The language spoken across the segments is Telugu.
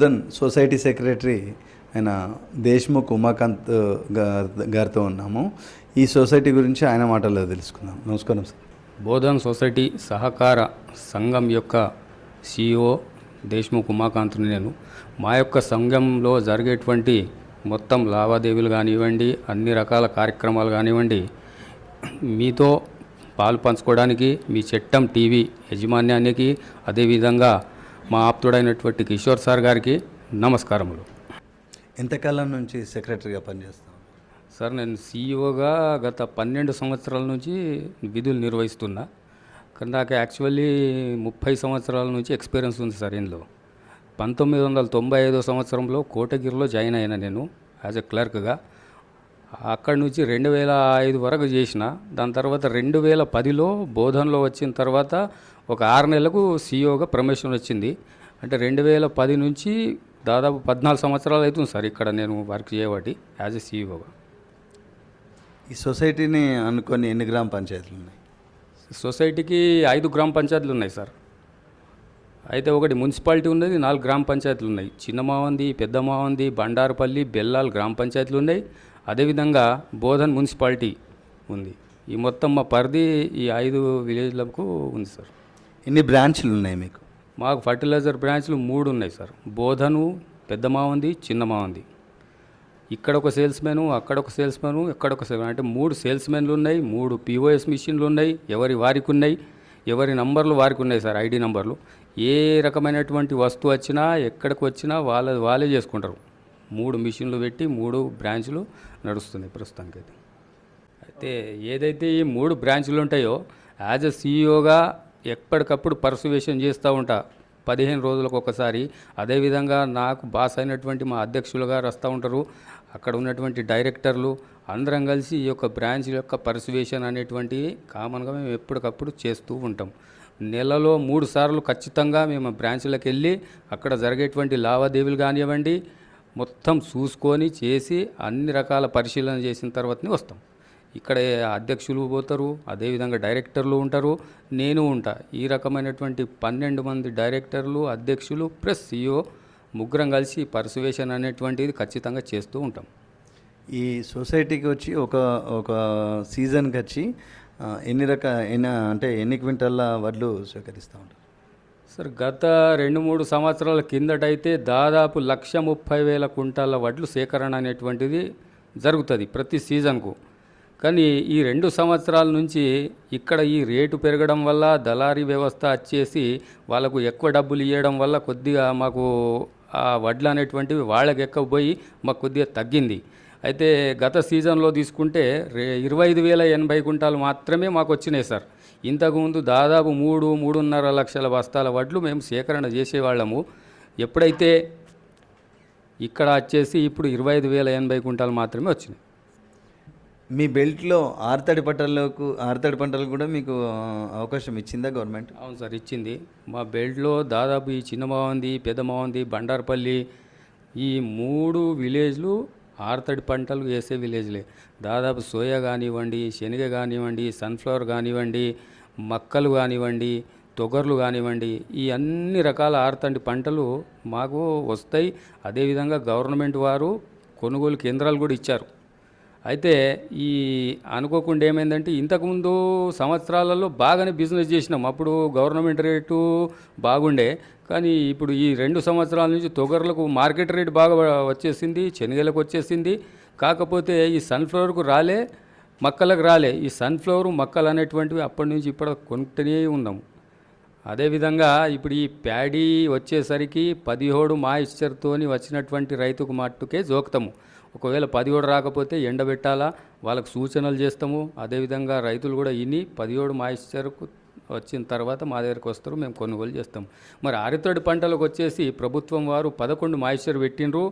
బోధన్ సొసైటీ సెక్రటరీ ఆయన దేశ్ముఖ్ ఉమాకాంత్ గారితో ఉన్నాము. ఈ సొసైటీ గురించి ఆయన మాటల్లో తెలుసుకుందాం. నమస్కారం సార్. బోధన్ సొసైటీ సహకార సంఘం యొక్క సిఇఓ దేశ్ముఖ్ ఉమాకాంత్ని నేను. మా యొక్క సంఘంలో జరిగేటువంటి మొత్తం లావాదేవీలు కానివ్వండి అన్ని రకాల కార్యక్రమాలు కానివ్వండి మీతో పాలు పంచుకోవడానికి మీ చట్టం టీవీ యజమాన్యానికి అదేవిధంగా మా ఆప్తుడైనటువంటి కిషోర్ సార్ గారికి నమస్కారములు. ఎంతకాలం నుంచి సెక్రటరీగా పనిచేస్తాం సార్ నేను సీఈఓగా గత పన్నెండు సంవత్సరాల నుంచి విధులు నిర్వహిస్తున్నా. కానీ నాకు యాక్చువల్లీ ముప్పై సంవత్సరాల నుంచి ఎక్స్పీరియన్స్ ఉంది సార్ ఇందులో. పంతొమ్మిది వందల తొంభై ఐదో సంవత్సరంలో కోటగిరిలో జాయిన్ అయినా నేను యాజ్ ఎ క్లర్క్గా. అక్కడి నుంచి రెండు వేల ఐదు వరకు చేసిన దాని తర్వాత రెండు వేల పదిలో బోధనలో వచ్చిన తర్వాత ఒక ఆరు నెలలకు సీఈఓగా ప్రమోషన్ వచ్చింది. అంటే రెండు వేల పది నుంచి దాదాపు పద్నాలుగు సంవత్సరాలు అవుతుంది సార్ ఇక్కడ నేను వర్క్ చేయబట్టి యాజ్ ఎ సీఈఓగా. ఈ సొసైటీని అనుకొని ఎన్ని గ్రామ పంచాయతీలు ఉన్నాయి? సొసైటీకి ఐదు గ్రామ పంచాయతీలు ఉన్నాయి సార్. అయితే ఒకటి మున్సిపాలిటీ ఉన్నది నాలుగు గ్రామ పంచాయతీలు ఉన్నాయి. చిన్న మావంది పెద్ద మావంది బండారుపల్లి బెల్లాల్ గ్రామ పంచాయతీలు ఉన్నాయి. అదేవిధంగా బోధన్ మున్సిపాలిటీ ఉంది. ఈ మొత్తం మా పరిధి ఈ ఐదు విలేజ్లకు ఉంది సార్. ఎన్ని బ్రాంచ్లు ఉన్నాయి మీకు? మాకు ఫర్టిలైజర్ బ్రాంచ్లు మూడు ఉన్నాయి సార్. బోధను పెద్ద మావంది చిన్న మావంది ఇక్కడ ఒక సేల్స్ మెను అక్కడ ఒక సేల్స్ మెను ఎక్కడ ఒక సేల్ అంటే మూడు సేల్స్ మెన్లు ఉన్నాయి మూడు పిఓఎస్ మిషన్లు ఉన్నాయి ఎవరి వారికి ఉన్నాయి ఎవరి నంబర్లు వారికి ఉన్నాయి సార్ ఐడి నంబర్లు. ఏ రకమైనటువంటి వస్తువు వచ్చినా ఎక్కడికి వచ్చినా వాళ్ళ వాళ్ళే చేసుకుంటారు. మూడు మిషన్లు పెట్టి మూడు బ్రాంచ్లు నడుస్తుంది ప్రస్తుతానికి అయితే అయితే ఏదైతే ఈ మూడు బ్రాంచ్లు ఉంటాయో యాజ్ అ సీఈఓగా ఎప్పటికప్పుడు పర్సువేషన్ చేస్తూ ఉంటా. పదిహేను రోజులకు ఒకసారి అదేవిధంగా నాకు బాస్ అయినటువంటి మా అధ్యక్షులు గారు వస్తూ ఉంటారు. అక్కడ ఉన్నటువంటి డైరెక్టర్లు అందరం కలిసి ఈ యొక్క బ్రాంచ్ యొక్క పర్సువేషన్ అనేటువంటివి కామన్గా మేము ఎప్పటికప్పుడు చేస్తూ ఉంటాం. నెలలో మూడు సార్లు ఖచ్చితంగా మేము బ్రాంచ్లకు వెళ్ళి అక్కడ జరిగేటువంటి లావాదేవీలు కానివ్వండి మొత్తం చూసుకొని చేసి అన్ని రకాల పరిశీలన చేసిన తర్వాతనే వస్తాం. ఇక్కడ అధ్యక్షులు పోతారు అదేవిధంగా డైరెక్టర్లు ఉంటారు నేను ఉంటా. ఈ రకమైనటువంటి పన్నెండు మంది డైరెక్టర్లు అధ్యక్షులు ప్లస్ సిఇఓ ముగ్గురం కలిసి పర్సువేషన్ అనేటువంటిది ఖచ్చితంగా చేస్తూ ఉంటాం. ఈ సొసైటీకి వచ్చి ఒక ఒక సీజన్కి వచ్చి ఎన్ని రక ఎన్ని అంటే ఎన్ని క్వింటాల వడ్లు స్వీకరిస్తూ ఉంటారు? సార్ గత రెండు మూడు సంవత్సరాల కిందటైతే దాదాపు లక్ష ముప్పై వేల కుంటాల వడ్లు సేకరణ అనేటువంటిది జరుగుతుంది ప్రతి సీజన్కు. కానీ ఈ రెండు సంవత్సరాల నుంచి ఇక్కడ ఈ రేటు పెరగడం వల్ల దళారీ వ్యవస్థ వచ్చేసి వాళ్ళకు ఎక్కువ డబ్బులు ఇవ్వడం వల్ల కొద్దిగా మాకు ఆ వడ్లు అనేటువంటివి వాళ్ళకి ఎక్కకపోయి మాకు కొద్దిగా తగ్గింది. అయితే గత సీజన్లో తీసుకుంటే రే ఇరవై ఐదు వేల ఎనభై కుంటాలు మాత్రమే మాకు వచ్చినాయి సార్. ఇంతకుముందు దాదాపు మూడు మూడున్నర లక్షల బస్తాల వడ్లు మేము సేకరణ చేసేవాళ్ళము. ఎప్పుడైతే ఇక్కడ వచ్చేసి ఇప్పుడు ఇరవై ఐదు వేల ఎనభై కుంటాలు మాత్రమే వచ్చినాయి. మీ బెల్ట్లో ఆరుతడి పంటలకు ఆరుతడి పంటలకు కూడా మీకు అవకాశం ఇచ్చిందా గవర్నమెంట్? అవును సార్ ఇచ్చింది. మా బెల్ట్లో దాదాపు ఈ చిన్న మావంది పెద్ద మావంది బండార్పల్లి ఈ మూడు విలేజ్లు ఆరుతడి పంటలు వేసే విలేజ్లే. దాదాపు సోయా కానివ్వండి శనగ కానివ్వండి సన్ఫ్లవర్ కానివ్వండి మక్కలు కానివ్వండి తొగర్లు కానివ్వండి ఈ అన్ని రకాల ఆర్తండి పంటలు మాకు వస్తాయి. అదేవిధంగా గవర్నమెంట్ వారు కొనుగోలు కేంద్రాలు కూడా ఇచ్చారు. అయితే ఈ అనుకోకుండా ఏమైందంటే ఇంతకుముందు సంవత్సరాలలో బాగానే బిజినెస్ చేసినాం. అప్పుడు గవర్నమెంట్ రేటు బాగుండే. కానీ ఇప్పుడు ఈ రెండు సంవత్సరాల నుంచి తొగర్లకు మార్కెట్ రేట్ బాగా వచ్చేసింది శనగలకు వచ్చేసింది. కాకపోతే ఈ సన్ఫ్లవర్కు రాలే మక్కలకు రాలే. ఈ సన్ఫ్లవర్ మక్కలు అనేటువంటివి అప్పటి నుంచి ఇప్పుడు కొంటూనే ఉన్నాము అదేవిధంగా ఇప్పుడు ఈ ప్యాడీ వచ్చేసరికి పదిహేడు మాయిశ్చర్తోని వచ్చినటువంటి రైతుకు మట్టుకే జోక్తము. ఒకవేళ పదిహేడు రాకపోతే ఎండబెట్టాలా వాళ్ళకు సూచనలు చేస్తాము. అదేవిధంగా రైతులు కూడా ఇని పదిహేడు మాయిశ్చర్కు వచ్చిన తర్వాత మా దగ్గరికి వస్తారు. మేము కొనుగోలు చేస్తాం మరి అరతడి పంటలకు వచ్చేసి ప్రభుత్వం వారు పదకొండు మాయిశ్చర్ పెట్టినరు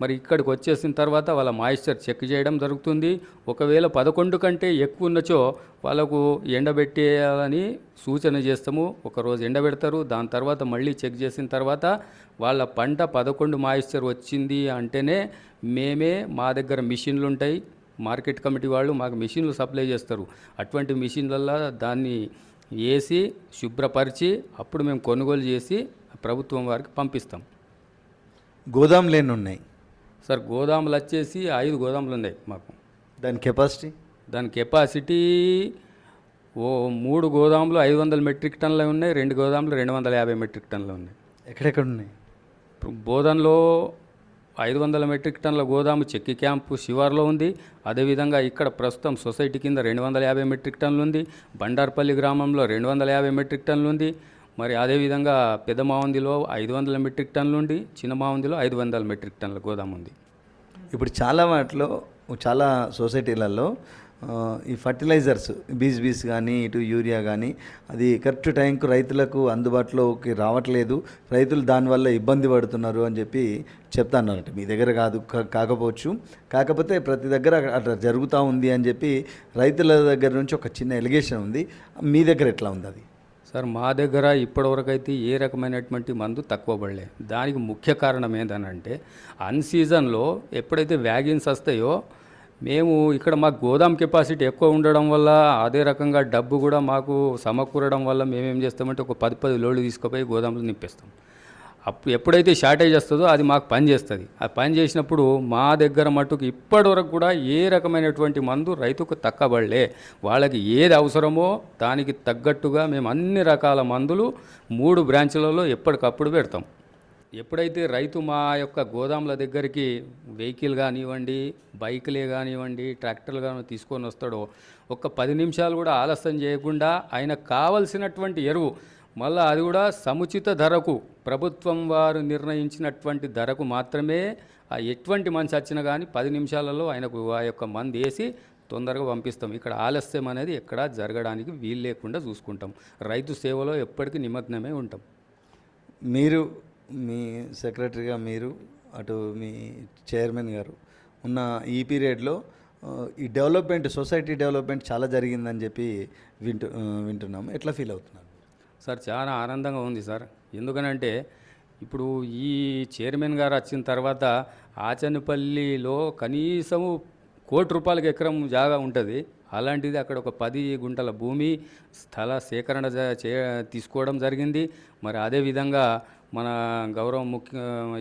మరి ఇక్కడికి వచ్చేసిన తర్వాత వాళ్ళ మాయిశ్చర్ చెక్ చేయడం జరుగుతుంది. ఒకవేళ పదకొండు కంటే ఎక్కువ ఉన్నచో వాళ్ళకు ఎండబెట్టేయాలని సూచన చేస్తాము. ఒకరోజు ఎండబెడతారు. దాని తర్వాత మళ్ళీ చెక్ చేసిన తర్వాత వాళ్ళ పంట పదకొండు మాయిశ్చర్ వచ్చింది అంటేనే మేమే మా దగ్గర మిషన్లు ఉంటాయి. మార్కెట్ కమిటీ వాళ్ళు మాకు మిషన్లు సప్లై చేస్తారు. అటువంటి మిషన్లల్లో దాన్ని వేసి శుభ్రపరిచి అప్పుడు మేము కొనుగోలు చేసి ప్రభుత్వం వారికి పంపిస్తాం. గోదాములు ఎన్ని ఉన్నాయి. సార్ గోదాములు వచ్చేసి ఐదు గోదాములు ఉన్నాయి మాకు. దాని కెపాసిటీ దాని కెపాసిటీ ఓ మూడు గోదాములు ఐదు వందల మెట్రిక్ టన్నులు ఉన్నాయి రెండు గోదాములు రెండు వందల యాభై మెట్రిక్ టన్నులు ఉన్నాయి. ఎక్కడెక్కడ ఉన్నాయి? బోధన్లో ఐదు వందల మెట్రిక్ టన్నుల గోదాము చెక్కి క్యాంపు శివార్లో ఉంది. అదేవిధంగా ఇక్కడ ప్రస్తుతం సొసైటీ కింద రెండు వందల యాభై మెట్రిక్ టన్నులు ఉంది. బండార్పల్లి గ్రామంలో రెండు వందల యాభై మెట్రిక్ టన్నులు ఉంది. మరి అదేవిధంగా పెద్ద మావందిలో ఐదు వందల మెట్రిక్ టన్నులు ఉండి చిన్న మావందిలో ఐదు వందల మెట్రిక్ టన్నుల గోదాం ఉంది. ఇప్పుడు చాలా వాటిలో చాలా సొసైటీలలో ఈ ఫర్టిలైజర్స్ బీస్ బీస్ కానీ ఇటు యూరియా కానీ అది కరెక్ట్ టైంకు రైతులకు అందుబాటులోకి రావట్లేదు. రైతులు దానివల్ల ఇబ్బంది పడుతున్నారు అని చెప్పి చెప్తానంట మీ దగ్గర కాదు కా- కాకపోవచ్చు. కాకపోతే ప్రతి దగ్గర అట్లా జరుగుతూ ఉంది అని చెప్పి రైతుల దగ్గర నుంచి ఒక చిన్న ఎలిగేషన్ ఉంది. మీ దగ్గర ఎట్లా ఉంది అది? సార్ మా దగ్గర ఇప్పటివరకు అయితే ఏ రకమైనటువంటి మందు తక్కువ పడలే. దానికి ముఖ్య కారణం ఏంటనంటే అన్ సీజన్లో ఎప్పుడైతే వ్యాగిన్స్ వస్తాయో మేము ఇక్కడ మాకు గోదాం కెపాసిటీ ఎక్కువ ఉండడం వల్ల అదే రకంగా డబ్బు కూడా మాకు సమకూరడం వల్ల మేమేం చేస్తామంటే ఒక పది పది లోడ్లు తీసుకుపోయి గోదాంలో నింపేస్తాం. అప్పుడు ఎప్పుడైతే షార్టేజ్ వస్తుందో అది మాకు పని చేస్తుంది. ఆ పని చేసినప్పుడు మా దగ్గర మట్టుకు ఇప్పటివరకు కూడా ఏ రకమైనటువంటి మందు రైతుకు తక్కబడలే. వాళ్ళకి ఏది అవసరమో దానికి తగ్గట్టుగా మేము అన్ని రకాల మందులు మూడు బ్రాంచ్లలో ఎప్పటికప్పుడు పెడతాం. ఎప్పుడైతే రైతు మా యొక్క గోదాముల దగ్గరికి వెహికల్ కానివ్వండి బైకులే కానివ్వండి ట్రాక్టర్లు కానీ తీసుకొని వస్తాడో ఒక పది నిమిషాలు కూడా ఆలస్యం చేయకుండా ఆయనకు కావలసినటువంటి ఎరువు మళ్ళీ అది కూడా సముచిత ధరకు. ప్రభుత్వం వారు నిర్ణయించినటువంటి ధరకు మాత్రమే ఎటువంటి మంచి వచ్చినా కానీ పది నిమిషాలలో ఆయనకు ఆ యొక్క మంది వేసి తొందరగా పంపిస్తాం. ఇక్కడ ఆలస్యం అనేది ఎక్కడ జరగడానికి వీలు లేకుండా చూసుకుంటాం. రైతు సేవలో ఎప్పటికీ నిమగ్నమే ఉంటాం. మీరు మీ సెక్రటరీగా మీరు అటు మీ చైర్మన్ గారు ఉన్న ఈ పీరియడ్లో ఈ డెవలప్మెంట్ సొసైటీ డెవలప్మెంట్ చాలా జరిగిందని చెప్పి వింటు వింటున్నాము. ఎట్లా ఫీల్ అవుతున్నారు? సార్ చాలా ఆనందంగా ఉంది సార్. ఎందుకనంటే ఇప్పుడు ఈ చైర్మన్ గారు వచ్చిన తర్వాత ఆచనపల్లిలో కనీసము కోటి రూపాయలకు ఎకరం జాగా ఉంటుంది. అలాంటిది అక్కడ ఒక పది గుంటల భూమి స్థల సేకరణ చే తీసుకోవడం జరిగింది. మరి అదేవిధంగా మన గౌరవ ముఖ్య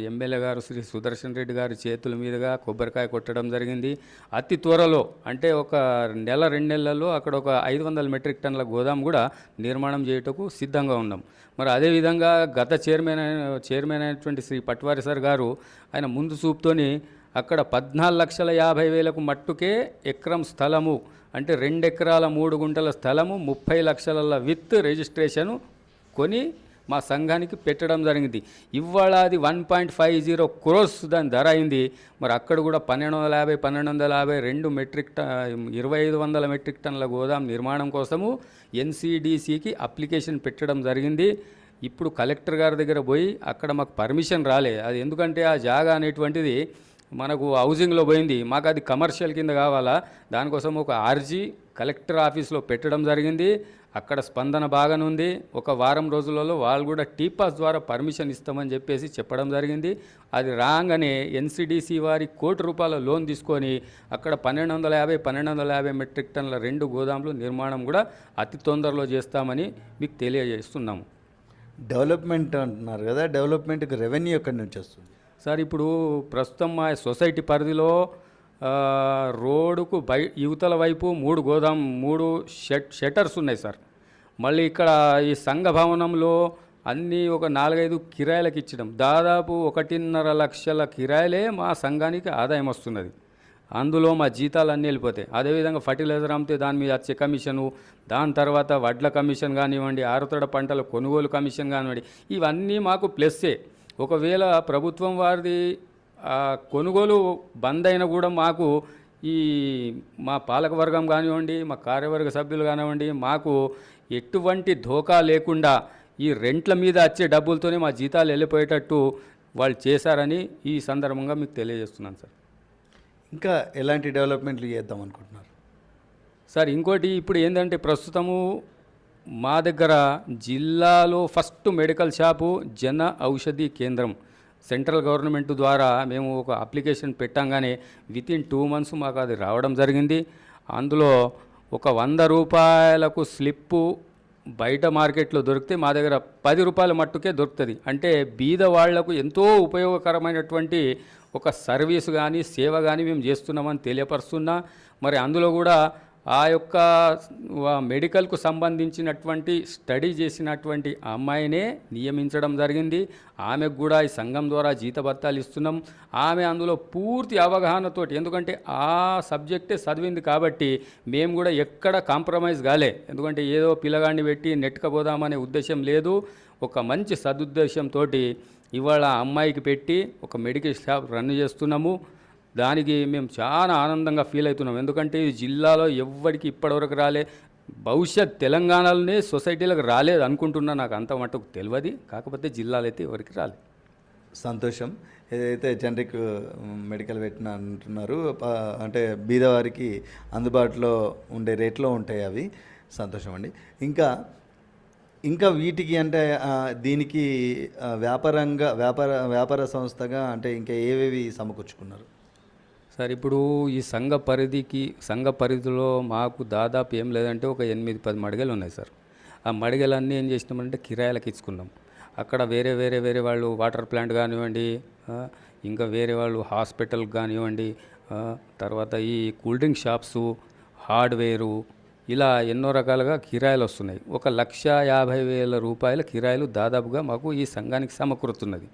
ఎమ్మెల్యే గారు శ్రీ సుదర్శన్ రెడ్డి గారి చేతుల మీదుగా కొబ్బరికాయ కొట్టడం జరిగింది. అతి త్వరలో అంటే ఒక నెల రెండు నెలల్లో అక్కడ ఒక ఐదు వందల మెట్రిక్ టన్నుల గోదాం కూడా నిర్మాణం చేయుటకు సిద్ధంగా ఉన్నాం. మరి అదేవిధంగా గత చైర్మన్ చైర్మన్ అయినటువంటి శ్రీ పట్వారి సార్ గారు ఆయన ముందు చూపుతోని అక్కడ పద్నాలుగు లక్షల యాభై వేలకు మట్టుకే ఎకరం స్థలము అంటే రెండు ఎకరాల మూడు గుంటల స్థలము ముప్పై లక్షల విత్ రిజిస్ట్రేషను కొని మా సంఘానికి పెట్టడం జరిగింది. ఇవాళ అది one point five zero crores దాని ధర అయింది. మరి అక్కడ కూడా పన్నెండు వందల యాభై పన్నెండు వందల యాభై రెండు మెట్రిక్ టన్ ఇరవై ఐదు వందల మెట్రిక్ టన్ల గోదాం నిర్మాణం కోసము ఎన్సీడీసీకి అప్లికేషన్ పెట్టడం జరిగింది. ఇప్పుడు కలెక్టర్ గారి దగ్గర పోయి అక్కడ మాకు పర్మిషన్ రాలే. అది ఎందుకంటే ఆ జాగా అనేటువంటిది మనకు హౌసింగ్లో పోయింది. మాకు అది కమర్షియల్ కింద కావాలా? దానికోసం ఒక ఆర్జీ కలెక్టర్ ఆఫీస్లో పెట్టడం జరిగింది. అక్కడ స్పందన బాగానుంది ఒక వారం రోజులలో వాళ్ళు కూడా టీపాస్ ద్వారా పర్మిషన్ ఇస్తామని చెప్పేసి చెప్పడం జరిగింది. అది రాగానే ఎన్సిడిసి వారి కోటి రూపాయల లోన్ తీసుకొని అక్కడ పన్నెండు వందల యాభై పన్నెండు వందల యాభై మెట్రిక్ టన్నుల రెండు గోదాములు నిర్మాణం కూడా అతి తొందరలో చేస్తామని మీకు తెలియజేస్తున్నాము. డెవలప్మెంట్ అంటున్నారు కదా డెవలప్మెంట్కి రెవెన్యూ ఎక్కడి నుంచి వస్తుంది? సార్ ఇప్పుడు ప్రస్తుతం మా సొసైటీ పరిధిలో రోడ్డుకు బై యువతల వైపు మూడు గోదాం మూడు షట్ షట్టర్స్ ఉన్నాయి సార్. మళ్ళీ ఇక్కడ ఈ సంఘ భవనంలో అన్నీ ఒక నాలుగైదు కిరాయిలకు ఇచ్చడం దాదాపు ఒకటిన్నర లక్షల కిరాయిలే మా సంఘానికి ఆదాయం వస్తున్నది. అందులో మా జీతాలు అన్నీ వెళ్ళిపోతాయి. అదేవిధంగా ఫర్టిలైజర్ అమ్మితే దాని మీద వచ్చే కమిషను దాని తర్వాత వడ్ల కమిషన్ కానివ్వండి ఆరుతడ పంటల కొనుగోలు కమిషన్ కానివ్వండి ఇవన్నీ మాకు ప్లస్సే. ఒకవేళ ప్రభుత్వం వారిది కొనుగోలు బంద్ అయినా కూడా మాకు ఈ మా పాలకవర్గం కానివ్వండి మా కార్యవర్గ సభ్యులు కానివ్వండి మాకు ఎటువంటి ధోకా లేకుండా ఈ రెంట్ల మీద వచ్చే డబ్బులతోనే మా జీతాలు వెళ్ళిపోయేటట్టు వాళ్ళు చేశారని ఈ సందర్భంగా మీకు తెలియజేస్తున్నాను సార్. ఇంకా ఎలాంటి డెవలప్మెంట్లు చేద్దాం అనుకుంటున్నారు? సార్ ఇంకోటి ఇప్పుడు ఏంటంటే ప్రస్తుతము మా దగ్గర జిల్లాలో first medical shop Jan Aushadhi కేంద్రం. సెంట్రల్ గవర్నమెంట్ ద్వారా మేము ఒక అప్లికేషన్ పెట్టంగానే విత్ ఇన్ టూ మంత్స్ మాకు అది రావడం జరిగింది. అందులో ఒక వంద రూపాయలకు స్లిప్పు బయట మార్కెట్లో దొరికితే మా దగ్గర పది రూపాయల మట్టుకే దొరుకుతుంది. అంటే బీద వాళ్ళకు ఎంతో ఉపయోగకరమైనటువంటి ఒక సర్వీస్ కానీ సేవ కానీ మేము చేస్తున్నామని తెలియపరుస్తున్నా. మరి అందులో కూడా ఆ యొక్క మెడికల్కు సంబంధించినటువంటి స్టడీ చేసినటువంటి అమ్మాయినే నియమించడం జరిగింది. ఆమెకు కూడా ఈ సంఘం ద్వారా జీతభత్తాలు ఇస్తున్నాం. ఆమె అందులో పూర్తి అవగాహనతోటి ఎందుకంటే ఆ సబ్జెక్టే చదివింది కాబట్టి మేము కూడా ఎక్కడ కాంప్రమైజ్ కాలే. ఎందుకంటే ఏదో పిల్లగాడిని పెట్టి నెట్టుకపోదామనే ఉద్దేశం లేదు. ఒక మంచి సదుద్దేశంతో ఇవాళ ఆ అమ్మాయికి పెట్టి ఒక మెడికల్ షాప్ రన్ చేస్తున్నాము. దానికి మేము చాలా ఆనందంగా ఫీల్ అవుతున్నాం. ఎందుకంటే ఈ జిల్లాలో ఎవ్వరికి ఇప్పటివరకు రాలే. భవిష్యత్ తెలంగాణలోనే సొసైటీలకు రాలేదు అనుకుంటున్నా నాకు అంత మటుకు తెలియదు కాకపోతే జిల్లాలో అయితే ఎవరికి రాలేదు సంతోషం. ఏదైతే జనరిక్ మెడికల్ పెట్టిన అంటున్నారు అంటే బీదవారికి అందుబాటులో ఉండే రేట్లో ఉంటాయి అవి. సంతోషం అండి. ఇంకా ఇంకా వీటికి అంటే దీనికి వ్యాపారంగా వ్యాపార వ్యాపార సంస్థగా అంటే ఇంకా ఏవేవి సమకూర్చుకున్నారు? సార్ ఇప్పుడు ఈ సంఘ పరిధికి సంఘ పరిధిలో మాకు దాదాపు ఏం లేదంటే ఒక ఎనిమిది పది మడిగలు ఉన్నాయి సార్. ఆ మడిగలన్నీ ఏం చేసినామంటే కిరాయిలకు ఇచ్చుకున్నాం. అక్కడ వేరే వేరే వేరే వాళ్ళు వాటర్ ప్లాంట్ కానివ్వండి ఇంకా వేరే వాళ్ళు హాస్పిటల్ కానివ్వండి తర్వాత ఈ కూల్ డ్రింక్ షాప్సు హార్డ్వేరు ఇలా ఎన్నో రకాలుగా కిరాయిలు వస్తున్నాయి. ఒక లక్ష యాభై వేల రూపాయల కిరాయిలు దాదాపుగా మాకు ఈ సంఘానికి సమకూరుతున్నది.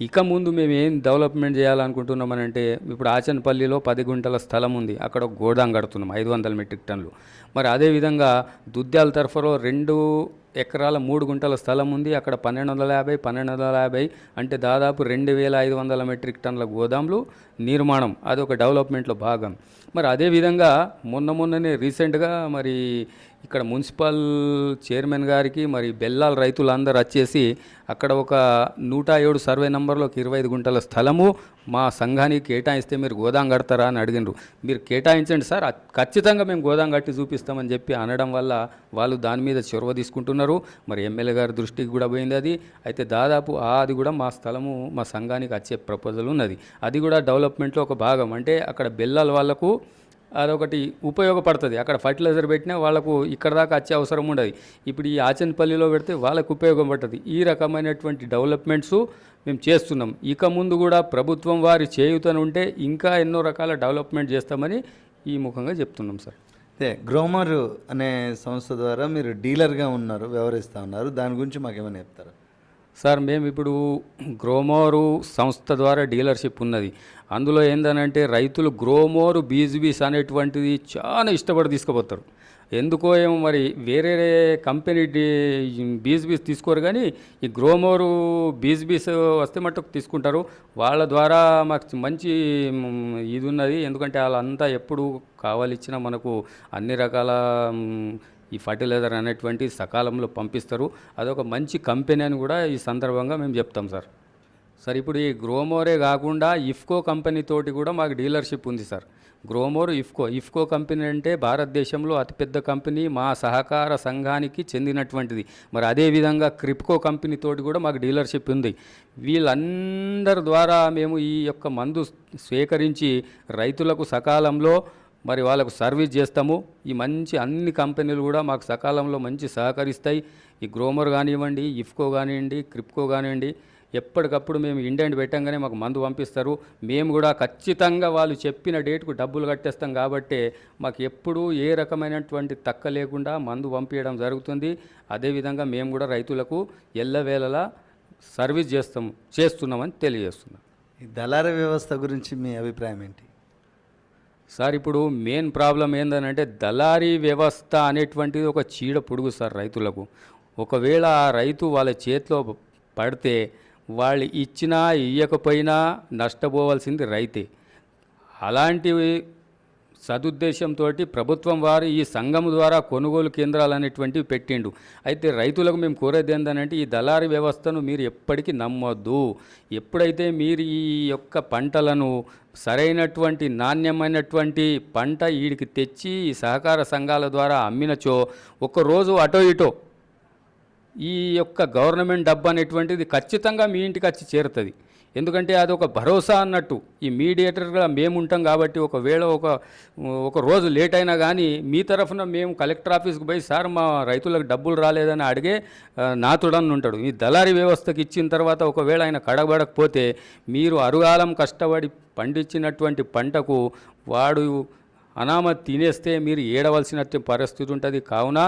ఇక ముందు మేము ఏం డెవలప్మెంట్ చేయాలనుకుంటున్నామనంటే ఇప్పుడు ఆచనపల్లిలో పది గుంటల స్థలం ఉంది. అక్కడ ఒక గోదాం కడుతున్నాం ఐదు వందల మెట్రిక్ టన్నులు. మరి అదేవిధంగా దుద్యాల తరఫులో రెండు ఎకరాల మూడు గుంటల స్థలం ఉంది. అక్కడ పన్నెండు వందల యాభై పన్నెండు వందల యాభై అంటే దాదాపు రెండు వేల ఐదు వందల మెట్రిక్ టన్నుల గోదాములు నిర్మాణం. అది ఒక డెవలప్మెంట్లో భాగం. మరి అదేవిధంగా మొన్న మొన్ననే రీసెంట్గా మరి ఇక్కడ మున్సిపల్ చైర్మన్ గారికి మరి బెల్లాల రైతులందరూ వచ్చేసి అక్కడ ఒక నూట ఏడు సర్వే నంబర్లోకి ఇరవై ఐదు గుంటల స్థలము మా సంఘానికి కేటాయిస్తే మీరు గోదాం కడతారా అని అడిగినారు మీరు కేటాయించండి సార్ ఖచ్చితంగా మేము గోదాం కట్టి చూపిస్తామని చెప్పి అనడం వల్ల వాళ్ళు దాని మీద చొరవ తీసుకుంటున్నారు. మరి ఎమ్మెల్యే గారి దృష్టికి కూడా పోయింది అది. అయితే దాదాపు అది కూడా మా స్థలము మా సంఘానికి వచ్చే ప్రపోజల్ ఉన్నది. అది కూడా డెవలప్మెంట్లో ఒక భాగం. అంటే అక్కడ బెల్లాల వాళ్ళకు అదొకటి ఉపయోగపడుతుంది. అక్కడ ఫర్టిలైజర్ పెట్టినా వాళ్ళకు ఇక్కడ దాకా వచ్చే అవసరం ఉండదు. ఇప్పుడు ఈ ఆచన్పల్లిలో పెడితే వాళ్ళకు ఉపయోగపడుతుంది ఈ రకమైనటువంటి డెవలప్మెంట్స్ మేము చేస్తున్నాం. ఇక ముందు కూడా ప్రభుత్వం వారి చేయుతను ఉంటే ఇంకా ఎన్నో రకాల డెవలప్మెంట్ చేస్తామని ఈ ముఖంగా చెప్తున్నాం సార్. అదే గ్రోమర్ అనే సంస్థ ద్వారా మీరు డీలర్గా ఉన్నారు వ్యవహరిస్తూ ఉన్నారు. దాని గురించి మాకేమైనా చెప్తారా? సార్ మేము ఇప్పుడు గ్రోమోరు సంస్థ ద్వారా డీలర్షిప్ ఉన్నది. అందులో ఏందనంటే రైతులు గ్రోమోరు బీజ్ బీస్ అనేటువంటిది చాలా ఇష్టపడి తీసుకుపోతారు. ఎందుకో ఏమో మరి వేరే కంపెనీ బీజ్ బీస్ తీసుకోరు కానీ ఈ గ్రోమోరు బీజ్ బీస్ వస్తే మట్టుకు తీసుకుంటారు. వాళ్ళ ద్వారా మాకు మంచి ఇది ఉన్నది ఎందుకంటే వాళ్ళంతా ఎప్పుడు కావాలిచ్చినా మనకు అన్ని రకాల ఈ ఫర్టిలైజర్ అనేటువంటి సకాలంలో పంపిస్తారు. అదొక మంచి కంపెనీ అని కూడా ఈ సందర్భంగా మేము చెప్తాం సార్. సార్ ఇప్పుడు ఈ గ్రోమోరే కాకుండా ఇఫ్కో కంపెనీ తోటి కూడా మాకు డీలర్షిప్ ఉంది sir. Gromor IFFCO. IFFCO company అంటే భారతదేశంలో అతిపెద్ద కంపెనీ మా సహకార సంఘానికి చెందినటువంటిది. మరి అదేవిధంగా క్రిప్కో కంపెనీ తోటి కూడా మాకు డీలర్షిప్ ఉంది. వీళ్ళందరి ద్వారా మేము ఈ యొక్క మందు స్వీకరించి రైతులకు సకాలంలో మరి వాళ్ళకు సర్వీస్ చేస్తాము. ఈ మంచి అన్ని కంపెనీలు కూడా మాకు సకాలంలో మంచి సహకరిస్తాయి. ఈ గ్రోమర్ కానివ్వండి ఇఫ్కో కానివ్వండి క్రిప్కో కానివ్వండి ఎప్పటికప్పుడు మేము ఇండెంట్ పెట్టంగానే మాకు మందు పంపిస్తారు. మేము కూడా ఖచ్చితంగా వాళ్ళు చెప్పిన డేట్కు డబ్బులు కట్టేస్తాం కాబట్టి మాకు ఎప్పుడూ ఏ రకమైనటువంటి తక్క లేకుండా మందు పంపించడం జరుగుతుంది. అదేవిధంగా మేము కూడా రైతులకు ఎల్లవేళలా సర్వీస్ చేస్తాం చేస్తున్నామని తెలియజేస్తున్నాం. ఈ దళారీ వ్యవస్థ గురించి మీ అభిప్రాయం ఏంటి? సార్ ఇప్పుడు మెయిన్ ప్రాబ్లం ఏంటంటే దళారీ వ్యవస్థ అనేటువంటిది ఒక చీడ పుడుగు సార్ రైతులకు. ఒకవేళ ఆ రైతు వాళ్ళ చేతిలో పడితే వాళ్ళు ఇచ్చినా ఇయ్యకపోయినా నష్టపోవాల్సింది రైతే. అలాంటివి సదుద్దేశంతో ప్రభుత్వం వారు ఈ సంఘం ద్వారా కొనుగోలు కేంద్రాలు అనేటువంటివి పెట్టిండు. అయితే రైతులకు మేము కోరేది ఏంటంటే ఈ దళారీ వ్యవస్థను మీరు ఎప్పటికీ నమ్మొద్దు. ఎప్పుడైతే మీరు ఈ యొక్క పంటలను సరైనటువంటి నాణ్యమైనటువంటి పంట వీడికి తెచ్చి ఈ సహకార సంఘాల ద్వారా అమ్మినచో ఒకరోజు అటో ఇటో ఈ యొక్క గవర్నమెంట్ డబ్బు అనేటువంటిది ఖచ్చితంగా మీ ఇంటికి వచ్చి చేరుతుంది. ఎందుకంటే అది ఒక భరోసా అన్నట్టు. ఈ మీడియేటర్గా మేము ఉంటాం కాబట్టి ఒకవేళ ఒక ఒక రోజు లేట్ అయినా కానీ మీ తరఫున మేము కలెక్టర్ ఆఫీస్కి పోయి సార్ మా రైతులకు డబ్బులు రాలేదని అడిగే నాతుడని ఉంటాడు. ఈ దళారీ వ్యవస్థకి ఇచ్చిన తర్వాత ఒకవేళ ఆయన కడబడకపోతే మీరు అరుగాలం కష్టపడి పండించినటువంటి పంటకు వాడు అనామత్ తినేస్తే మీరు ఏడవలసినట్టు పరిస్థితి ఉంటుంది. కావున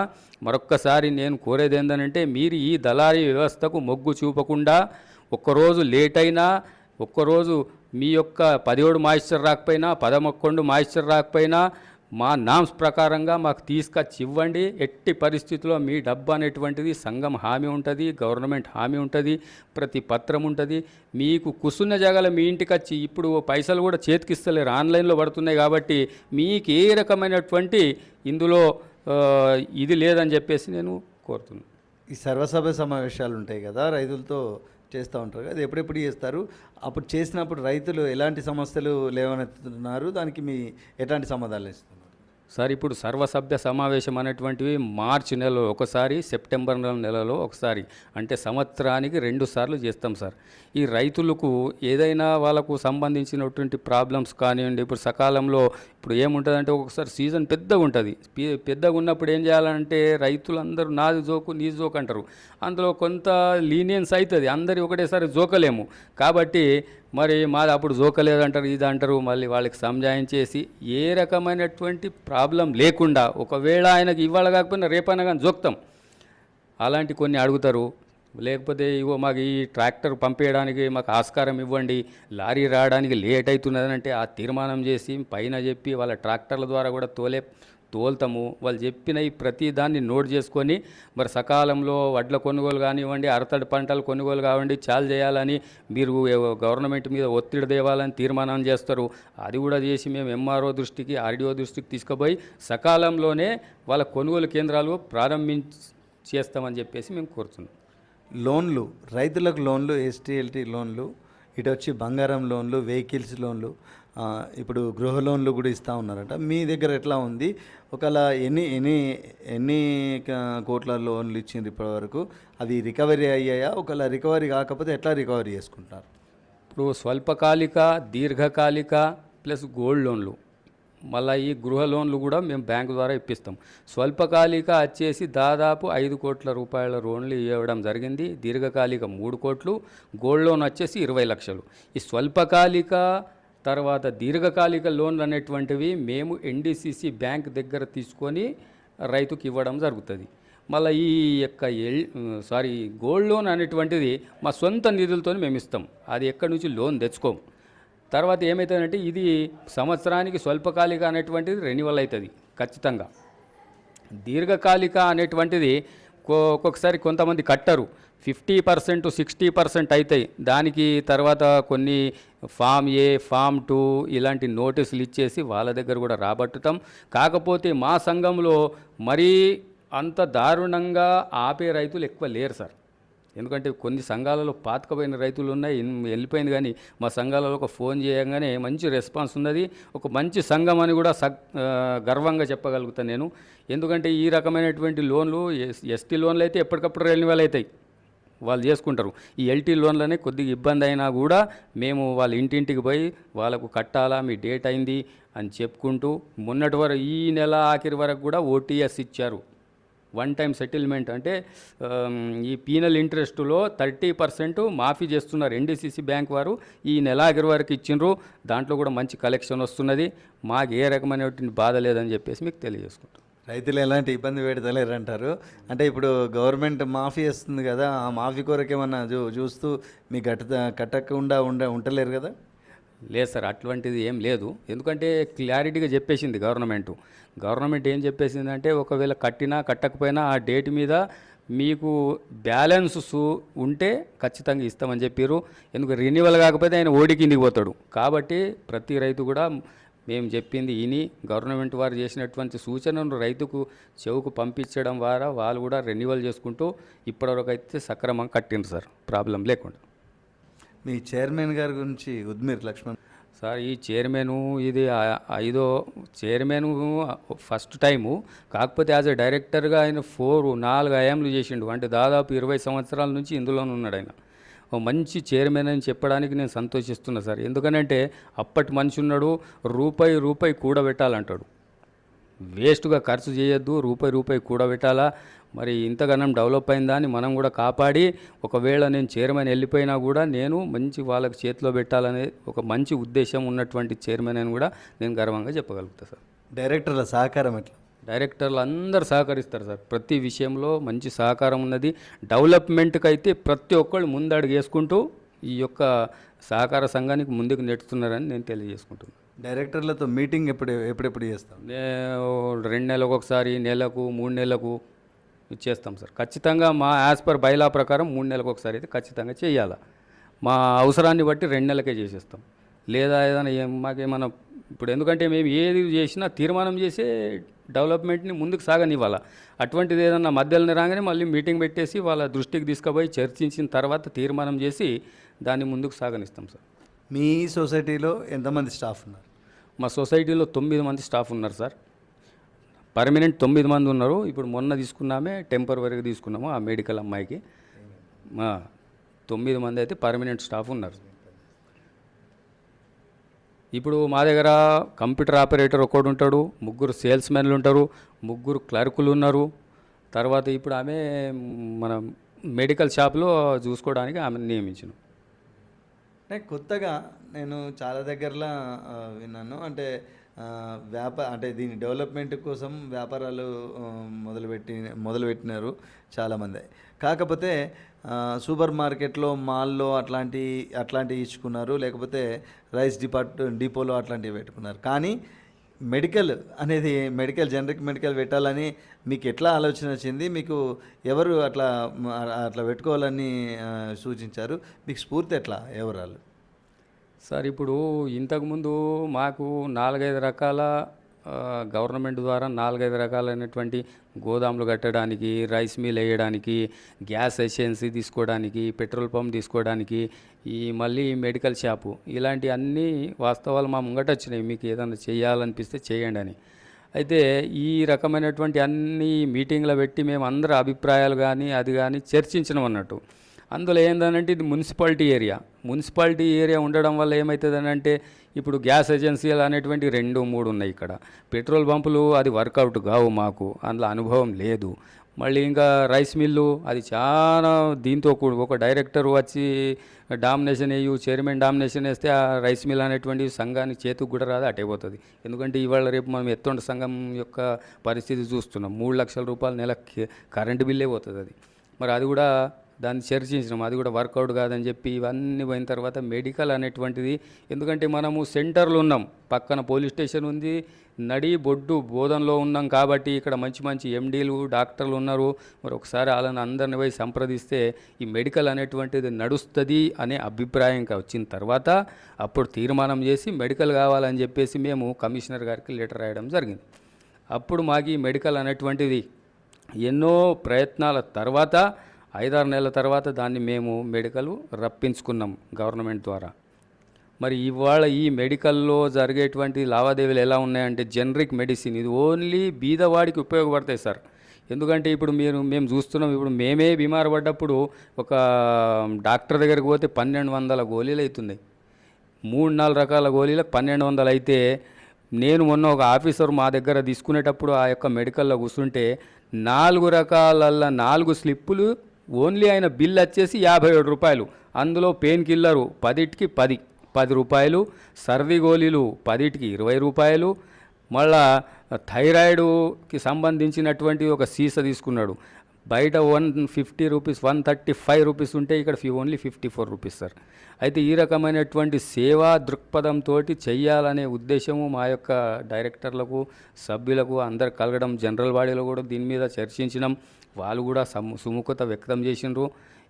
మరొక్కసారి నేను కోరేది ఏంటంటే మీరు ఈ దళారీ వ్యవస్థకు మొగ్గు చూపకుండా ఒక్కరోజు లేట్ అయినా ఒక్కరోజు మీ యొక్క పదిహేడు మాయిశ్చర్ రాకపోయినా పదమొక్కొండు మాయిశ్చర్ రాకపోయినా మా నామ్స్ ప్రకారంగా మాకు తీసుకొచ్చి ఇవ్వండి ఎట్టి పరిస్థితుల్లో మీ డబ్బు అనేటువంటిది సంఘం హామీ ఉంటుంది గవర్నమెంట్ హామీ ఉంటుంది ప్రతి పత్రం ఉంటుంది. మీకు కుసున్న జాగాలో మీ ఇంటికి వచ్చి ఇప్పుడు పైసలు కూడా చేతికిస్తలేరు ఆన్లైన్లో పడుతున్నాయి కాబట్టి మీకు ఏ రకమైనటువంటి ఇందులో ఇది లేదని చెప్పేసి నేను కోరుతున్నాను. ఈ సర్వసభ సమావేశాలు ఉంటాయి కదా రైతులతో చేస్తూ ఉంటారు కదా అది ఎప్పుడెప్పుడు చేస్తారు? అప్పుడు చేసినప్పుడు రైతులు ఎలాంటి సమస్యలు లేవనెత్తుతున్నారు? దానికి మీ ఎలాంటి సమాధానాలు ఇస్తున్నారు? సార్ ఇప్పుడు సర్వసభ్య సమావేశం అనేటువంటివి మార్చి నెలలో ఒకసారి సెప్టెంబర్ నెల- నెలలో ఒకసారి అంటే సంవత్సరానికి రెండు సార్లు చేస్తాం సార్. ఈ రైతులకు ఏదైనా వాళ్ళకు సంబంధించినటువంటి ప్రాబ్లమ్స్ కానివ్వండి ఇప్పుడు సకాలంలో ఇప్పుడు ఏముంటుందంటే ఒక్కొక్కసారి సీజన్ పెద్దగా ఉంటుంది పెద్దగా ఉన్నప్పుడు ఏం చేయాలంటే రైతులందరూ నాది జోకు నీ జోకు అంటారు. అందులో కొంత లీనియన్స్ అవుతుంది అందరి ఒకటేసారి జోకలేము. కాబట్టి మరి మాది అప్పుడు జోకలేదంటారు ఇది అంటారు మళ్ళీ వాళ్ళకి సంజాయించేసి ఏ రకమైనటువంటి ప్రాబ్లం లేకుండా ఒకవేళ ఆయనకి ఇవాళ కాకపోయినా రేపైనా కానీ జోక్తాం. అలాంటి కొన్ని అడుగుతారు. లేకపోతే ఇగో మాకు ఈ ట్రాక్టర్ పంపేయడానికి మాకు ఆస్కారం ఇవ్వండి లారీ రావడానికి లేట్ అవుతున్నదని అంటే ఆ తీర్మానం చేసి పైన చెప్పి వాళ్ళ ట్రాక్టర్ల ద్వారా కూడా తోలే తోలుతాము. వాళ్ళు చెప్పిన ఈ ప్రతి దాన్ని నోట్ చేసుకొని మరి సకాలంలో వడ్ల కొనుగోలు కానివ్వండి అరతడి పంటలు కొనుగోలు కావండి చాలు చేయాలని మీరు గవర్నమెంట్ మీద ఒత్తిడి తేవాలని తీర్మానం చేస్తారు. అది కూడా చేసి మేము ఎంఆర్ఓ దృష్టికి ఆర్డీఓ దృష్టికి తీసుకుపోయి సకాలంలోనే వాళ్ళ కొనుగోలు కేంద్రాలు ప్రారంభించి చేస్తామని చెప్పేసి మేము కోరుతున్నాం. లోన్లు రైతులకు లోన్లు ఎస్టీఎల్టీ లోన్లు ఇటు వచ్చి బంగారం లోన్లు వెహికల్స్ లోన్లు ఇప్పుడు గృహ లోన్లు కూడా ఇస్తూ ఉన్నారట. మీ దగ్గర ఎట్లా ఉంది? ఒకవేళ ఎన్ని ఎన్ని ఎన్ని కోట్ల లోన్లు ఇచ్చిండ్రు ఇప్పటివరకు? అవి రికవరీ అయ్యాయా? ఒకవేళ రికవరీ కాకపోతే ఎట్లా రికవరీ చేసుకుంటారు ఇప్పుడు స్వల్పకాలిక దీర్ఘకాలిక ప్లస్ గోల్డ్ లోన్లు. మళ్ళీ ఈ గృహ లోన్లు కూడా మేము బ్యాంకు ద్వారా ఇప్పిస్తాం. స్వల్పకాలిక వచ్చేసి దాదాపు ఐదు కోట్ల రూపాయల లోన్లు ఇవ్వడం జరిగింది. దీర్ఘకాలిక మూడు కోట్లు గోల్డ్ లోన్ వచ్చేసి ఇరవై లక్షలు. ఈ స్వల్పకాలిక తర్వాత దీర్ఘకాలిక లోన్లు అనేటువంటివి మేము ఎన్డీసీసీ బ్యాంక్ దగ్గర తీసుకొని రైతుకి ఇవ్వడం జరుగుతుంది. మళ్ళీ ఈ యొక్క ఎల్ సారీ గోల్డ్ లోన్ అనేటువంటిది మా సొంత నిధులతో మేము ఇస్తాం. అది ఎక్కడి నుంచి లోన్ తెచ్చుకోము. తర్వాత ఏమవుతుందంటే ఇది సంవత్సరానికి స్వల్పకాలిక అనేటువంటిది రెన్యువల్ అవుతుంది ఖచ్చితంగా. దీర్ఘకాలిక అనేటువంటిది ఒక్కొక్కసారి కొంతమంది కట్టరు. ఫిఫ్టీ పర్సెంట్ సిక్స్టీ పర్సెంట్ అవుతాయి దానికి తర్వాత కొన్ని ఫామ్ ఏ ఫామ్ టూ ఇలాంటి నోటీసులు ఇచ్చేసి వాళ్ళ దగ్గర కూడా రాబట్టుతాం. కాకపోతే మా సంఘంలో మరీ అంత దారుణంగా ఆపే రైతులు ఎక్కువ లేరు సార్. ఎందుకంటే కొన్ని సంఘాలలో పాతకపోయిన రైతులు ఉన్నాయి వెళ్ళిపోయింది కానీ మా సంఘాలలో ఒక ఫోన్ చేయగానే మంచి రెస్పాన్స్ ఉన్నది. ఒక మంచి సంఘం అని కూడా సగ్ గర్వంగా చెప్పగలుగుతాను నేను. ఎందుకంటే ఈ రకమైనటువంటి లోన్లు ఎస్ ఎస్టీ లోన్లు అయితే ఎప్పటికప్పుడు రెన్యువల్ అవుతాయి. వాళ్ళు చేసుకుంటారు. ఈ ఎల్టీ లోన్లనే కొద్దిగా ఇబ్బంది అయినా కూడా మేము వాళ్ళ ఇంటింటికి పోయి వాళ్ళకు కట్టాలా మీ డేట్ అయింది అని చెప్పుకుంటూ మొన్నటి వరకు ఈ నెల ఆఖరి వరకు కూడా ఓటీఎస్ ఇచ్చారు. వన్ టైం సెటిల్మెంట్ అంటే ఈ పీనల్ ఇంట్రెస్ట్లో థర్టీ పర్సెంట్ మాఫీ చేస్తున్నారు ఎన్డీసీసీ బ్యాంక్ వారు. ఈ నెలాఖరి వరకు ఇచ్చిండ్రు. దాంట్లో కూడా మంచి కలెక్షన్ వస్తున్నది. మాకు ఏ రకమైనటువంటి బాధ లేదని చెప్పేసి మీకు తెలియజేసుకుంటాం రైతులు ఎలాంటి ఇబ్బంది పెడతలేరు అంటారు అంటే ఇప్పుడు గవర్నమెంట్ మాఫీ వస్తుంది కదా ఆ మాఫీ కొరకు ఏమన్నా చూ చూస్తూ మీ కట్ట కట్టకుండా ఉండ ఉండలేరు కదా? లేదు సార్ అటువంటిది ఏం లేదు. ఎందుకంటే క్లారిటీగా చెప్పేసింది గవర్నమెంట్. గవర్నమెంట్ ఏం చెప్పేసింది అంటే ఒకవేళ కట్టినా కట్టకపోయినా ఆ డేట్ మీద మీకు బ్యాలెన్స్ ఉంటే ఖచ్చితంగా ఇస్తామని చెప్పారు ఎందుకు రెన్యువల్ కాకపోతే ఆయన ఓడి కిందికి పోతాడు. కాబట్టి ప్రతి రైతు కూడా మేము చెప్పింది ఇని గవర్నమెంట్ వారు చేసినటువంటి సూచనను రైతుకు చెవుకు పంపించడం ద్వారా వాళ్ళు కూడా రెన్యువల్ చేసుకుంటూ ఇప్పటివరకు అయితే సక్రమంగా కట్టిండ్రు సార్. ప్రాబ్లం లేకుండా. మీ చైర్మన్ గారి గురించి ఉద్మీర్ లక్ష్మణ్. సార్ ఈ చైర్మన్ ఇది ఐదో చైర్మన్ ఫస్ట్ టైము. కాకపోతే యాజ్ ఎ డైరెక్టర్గా ఆయన ఫోర్ నాలుగు అయాంలు చేసిండు. అంటే దాదాపు ఇరవై సంవత్సరాల నుంచి ఇందులోనే ఉన్నాడు ఆయన. ఓ మంచి చైర్మన్ అని చెప్పడానికి నేను సంతోషిస్తున్నా సార్. ఎందుకనంటే అప్పటి మనిషి ఉన్నాడు రూపాయి రూపాయి కూడబెట్టాలంటాడు. వేస్ట్గా ఖర్చు చేయొద్దు రూపాయి రూపాయి కూడబెట్టాలా? మరి ఇంతగానం డెవలప్ అయిందా అని మనం కూడా కాపాడి ఒకవేళ నేను చైర్మన్ వెళ్ళిపోయినా కూడా నేను మంచి వాళ్ళకి చేతిలో పెట్టాలనే ఒక మంచి ఉద్దేశం ఉన్నటువంటి చైర్మన్ అని కూడా నేను గర్వంగా చెప్పగలుగుతా సార్. డైరెక్టర్ల సహకారం ఎట్లా? డైరెక్టర్లు అందరు సహకరిస్తారు సార్. ప్రతి విషయంలో మంచి సహకారం ఉన్నది. డెవలప్మెంట్కి అయితే ప్రతి ఒక్కళ్ళు ముందడుగు వేసుకుంటూ ఈ యొక్క సహకార సంఘానికి ముందుకు నెట్టుతున్నారని నేను తెలియజేసుకుంటున్నాను డైరెక్టర్లతో మీటింగ్ ఎప్పుడు ఎప్పుడెప్పుడు చేస్తాం? రెండు నెలలకు ఒకసారి నెలకు మూడు నెలలకు ఇచ్చేస్తాం సార్. ఖచ్చితంగా మా యాజ్ పర్ బైలా ప్రకారం మూడు నెలలకు ఒకసారి అయితే ఖచ్చితంగా చేయాలి. మా అవసరాన్ని బట్టి రెండు నెలలకే చేసేస్తాం. లేదా ఏదైనా ఏం మాకేమైనా ఇప్పుడు ఎందుకంటే మేము ఏది చేసినా తీర్మానం చేసే డెవలప్మెంట్ని ముందుకు సాగనివ్వాలా. అటువంటిది ఏదన్నా మధ్యలో రాగానే మళ్ళీ మీటింగ్ పెట్టేసి వాళ్ళ దృష్టికి తీసుకుపోయి చర్చించిన తర్వాత తీర్మానం చేసి దాన్ని ముందుకు సాగనిస్తాం సార్. మీ సొసైటీలో ఎంతమంది స్టాఫ్ ఉన్నారు? మా సొసైటీలో తొమ్మిది మంది స్టాఫ్ ఉన్నారు సార్. పర్మనెంట్ తొమ్మిది మంది ఉన్నారు. ఇప్పుడు మొన్న తీసుకున్నామే టెంపరీగా తీసుకున్నాము ఆ మెడికల్ అమ్మాయికి. మా తొమ్మిది మంది అయితే పర్మనెంట్ స్టాఫ్ ఉన్నారు. ఇప్పుడు మా దగ్గర కంప్యూటర్ ఆపరేటర్ ఒకడు ఉంటాడు ముగ్గురు సేల్స్ మెన్లు ఉంటారు ముగ్గురు క్లర్కులు ఉన్నారు. తర్వాత ఇప్పుడు ఆమె మన మెడికల్ షాప్లో చూసుకోవడానికి ఆమెను నియమించిన. అంటే కొత్తగా నేను చాలా దగ్గరలో విన్నాను. అంటే వ్యాప అంటే దీని డెవలప్మెంట్ కోసం వ్యాపారాలు మొదలుపెట్టి మొదలుపెట్టినారు చాలామంది. కాకపోతే సూపర్ మార్కెట్లో మాల్లో అట్లాంటి అట్లాంటివి ఇచ్చుకున్నారు. లేకపోతే రైస్ డిపార్ట్ డిపోలో అట్లాంటివి పెట్టుకున్నారు. కానీ మెడికల్ అనేది మెడికల్ జనరిక్ మెడికల్ పెట్టాలని మీకు ఎట్లా ఆలోచన వచ్చింది? మీకు ఎవరు అట్లా అట్లా పెట్టుకోవాలని సూచించారు? మీకు స్ఫూర్తి ఎట్లా ఎవరు వాళ్ళు సార్ ఇప్పుడు ఇంతకుముందు మాకు నాలుగైదు రకాల గవర్నమెంట్ ద్వారా నాలుగైదు రకాలైనటువంటి గోదాములు కట్టడానికి రైస్ మిల్ వేయడానికి గ్యాస్ ఎసెన్సీ తీసుకోవడానికి పెట్రోల్ పంప్ తీసుకోవడానికి ఈ మళ్ళీ మెడికల్ షాపు ఇలాంటి అన్ని వాస్తవాలు మా ముంగట వచ్చినాయి. మీకు ఏదైనా చేయాలనిపిస్తే చేయండి అని. అయితే ఈ రకమైనటువంటి అన్ని మీటింగ్లు పెట్టి మేము అందరి అభిప్రాయాలు కానీ అది కానీ చర్చించడం అన్నట్టు. అందులో ఏంటంటే ఇది మున్సిపాలిటీ ఏరియా. మున్సిపాలిటీ ఏరియా ఉండడం వల్ల ఏమవుతుందని అంటే ఇప్పుడు గ్యాస్ ఏజెన్సీలు అనేటువంటి రెండు మూడు ఉన్నాయి ఇక్కడ. పెట్రోల్ పంపులు అది వర్కౌట్ కావు మాకు. అందులో అనుభవం లేదు. మళ్ళీ ఇంకా రైస్ మిల్లు అది చాలా దీంతో కూడి ఒక డైరెక్టర్ వచ్చి డామినేషన్ వేయు చైర్మన్ డామినేషన్ వేస్తే ఆ రైస్ మిల్ అనేటువంటి సంఘానికి చేతికి కూడా రాదు అటే పోతుంది. ఎందుకంటే ఇవాళ రేపు మనం ఎత్తుండ సంఘం యొక్క పరిస్థితి చూస్తున్నాం. మూడు లక్షల రూపాయల నెల కరెంటు బిల్లే పోతుంది అది మరి అది కూడా దాన్ని చర్చించినాం అది కూడా వర్కౌట్ కాదని చెప్పి ఇవన్నీ పోయిన తర్వాత మెడికల్ అనేటువంటిది. ఎందుకంటే మనము సెంటర్లో ఉన్నాం. పక్కన పోలీస్ స్టేషన్ ఉంది. నడి బొడ్డు బోధనలో ఉన్నాం కాబట్టి ఇక్కడ మంచి మంచి ఎండీలు డాక్టర్లు ఉన్నారు. మరి ఒకసారి వాళ్ళని అందరిని పోయి సంప్రదిస్తే ఈ మెడికల్ అనేటువంటిది నడుస్తుంది అనే అభిప్రాయం వచ్చిన తర్వాత అప్పుడు తీర్మానం చేసి మెడికల్ కావాలని చెప్పేసి మేము కమిషనర్ గారికి లెటర్ రాయడం జరిగింది. అప్పుడు మాకు ఈ మెడికల్ అనేటువంటిది ఎన్నో ప్రయత్నాల తర్వాత ఐదారు నెలల తర్వాత దాన్ని మేము మెడికల్ రప్పించుకున్నాం గవర్నమెంట్ ద్వారా. మరి ఇవాళ ఈ మెడికల్లో జరిగేటువంటి లావాదేవీలు ఎలా ఉన్నాయంటే జనరిక్ మెడిసిన్. ఇది ఓన్లీ బీదవాడికి ఉపయోగపడతాయి సార్. ఎందుకంటే ఇప్పుడు మీరు మేము చూస్తున్నాం ఇప్పుడు మేమే బీమారు పడ్డప్పుడు ఒక డాక్టర్ దగ్గరికి పోతే పన్నెండు వందల గోళీలు అవుతున్నాయి. మూడు నాలుగు రకాల గోళీలకు పన్నెండు వందలు అయితే నేను మొన్న ఒక ఆఫీసర్ మా దగ్గర తీసుకునేటప్పుడు ఆ యొక్క మెడికల్లో కూర్చుంటే నాలుగు రకాలల్లో నాలుగు స్లిప్పులు ఓన్లీ ఆయన బిల్ వచ్చేసి యాభై ఏడు రూపాయలు. అందులో పెయిన్ కిల్లరు పదిటికి పది పది రూపాయలు. సర్ది గోళీలు పదిటికి ఇరవై రూపాయలు. మళ్ళా థైరాయిడ్కి సంబంధించినటువంటి ఒక సీస తీసుకున్నాడు. బయట one fifty rupees one thirty five rupees ఉంటే ఇక్కడ fee only fifty four rupees sir. అయితే ఈ రకమైనటువంటి సేవా దృక్పథంతో చెయ్యాలనే ఉద్దేశము మా యొక్క డైరెక్టర్లకు సభ్యులకు అందరు కలగడం జనరల్ బాడీలో కూడా దీని మీద చర్చించినాం. వాళ్ళు కూడా సము సుముఖత వ్యక్తం చేసిండ్రు.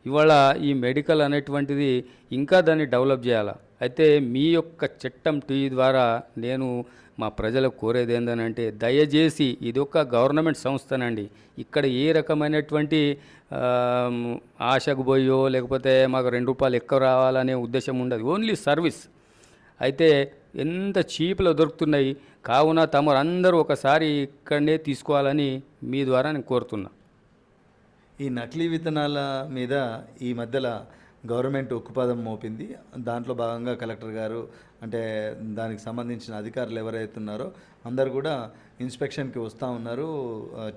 ఇవాళ ఈ మెడికల్ అనేటువంటిది ఇంకా దాన్ని డెవలప్ చేయాలి? అయితే మీ యొక్క చట్టం టీ ద్వారా నేను మా ప్రజలకు కోరేది ఏంటంటే దయచేసి ఇది ఒక గవర్నమెంట్ సంస్థనండి. ఇక్కడ ఏ రకమైనటువంటి ఆశకు పోయో లేకపోతే మాకు రెండు రూపాయలు ఎక్కువ రావాలనే ఉద్దేశం ఉండదు. Only service. అయితే ఎంత చీప్లో దొరుకుతున్నాయి కావున తమరు అందరూ ఒకసారి ఇక్కడనే తీసుకోవాలని మీ ద్వారా నేను కోరుతున్నా. ఈ నకిలీ విత్తనాల మీద ఈ మధ్యలో గవర్నమెంట్ ఉక్కుపాదం మోపింది. దాంట్లో భాగంగా కలెక్టర్ గారు అంటే దానికి సంబంధించిన అధికారులు ఎవరైతే ఉన్నారో అందరు కూడా ఇన్స్పెక్షన్కి వస్తూ ఉన్నారు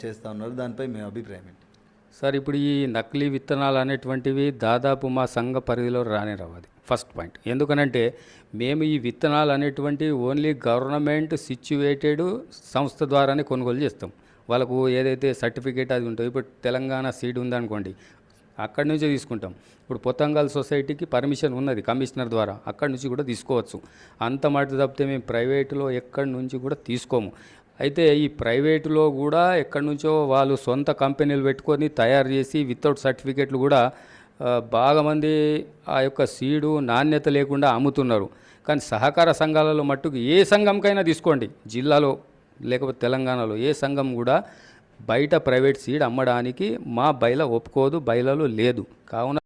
చేస్తూ ఉన్నారు. దానిపై మీ అభిప్రాయం ఏంటి? సార్ ఇప్పుడు ఈ నకిలీ విత్తనాలు అనేటువంటివి దాదాపు మా సంఘ పరిధిలో రాని రావాలి ఫస్ట్ పాయింట్ ఎందుకనంటే మేము ఈ విత్తనాలు అనేటువంటివి ఓన్లీ గవర్నమెంట్ సిచ్యువేటెడ్ సంస్థ ద్వారానే కొనుగోలు చేస్తాం. వాళ్ళకు ఏదైతే సర్టిఫికేట్ అది ఉంటుందో ఇప్పుడు తెలంగాణ సీడ్ ఉందనుకోండి అక్కడి నుంచే తీసుకుంటాం. ఇప్పుడు పొతంగల్ సొసైటీకి పర్మిషన్ ఉన్నది కమిషనర్ ద్వారా అక్కడి నుంచి కూడా తీసుకోవచ్చు. అంత మాట తప్పితే మేము ప్రైవేటులో ఎక్కడి నుంచి కూడా తీసుకోము. అయితే ఈ ప్రైవేటులో కూడా ఎక్కడి నుంచో వాళ్ళు సొంత కంపెనీలు పెట్టుకొని తయారు చేసి వితౌట్ సర్టిఫికేట్లు కూడా బాగా మంది ఆ యొక్క సీడు నాణ్యత లేకుండా అమ్ముతున్నారు. కానీ సహకార సంఘాలలో మట్టుకు ఏ సంఘంకైనా తీసుకోండి. జిల్లాలో లేకపోతే తెలంగాణలో ఏ సంఘం కూడా బయట ప్రైవేట్ సీడ్ అమ్మడానికి మా బయల ఒప్పుకోదు బయలలో లేదు. కావున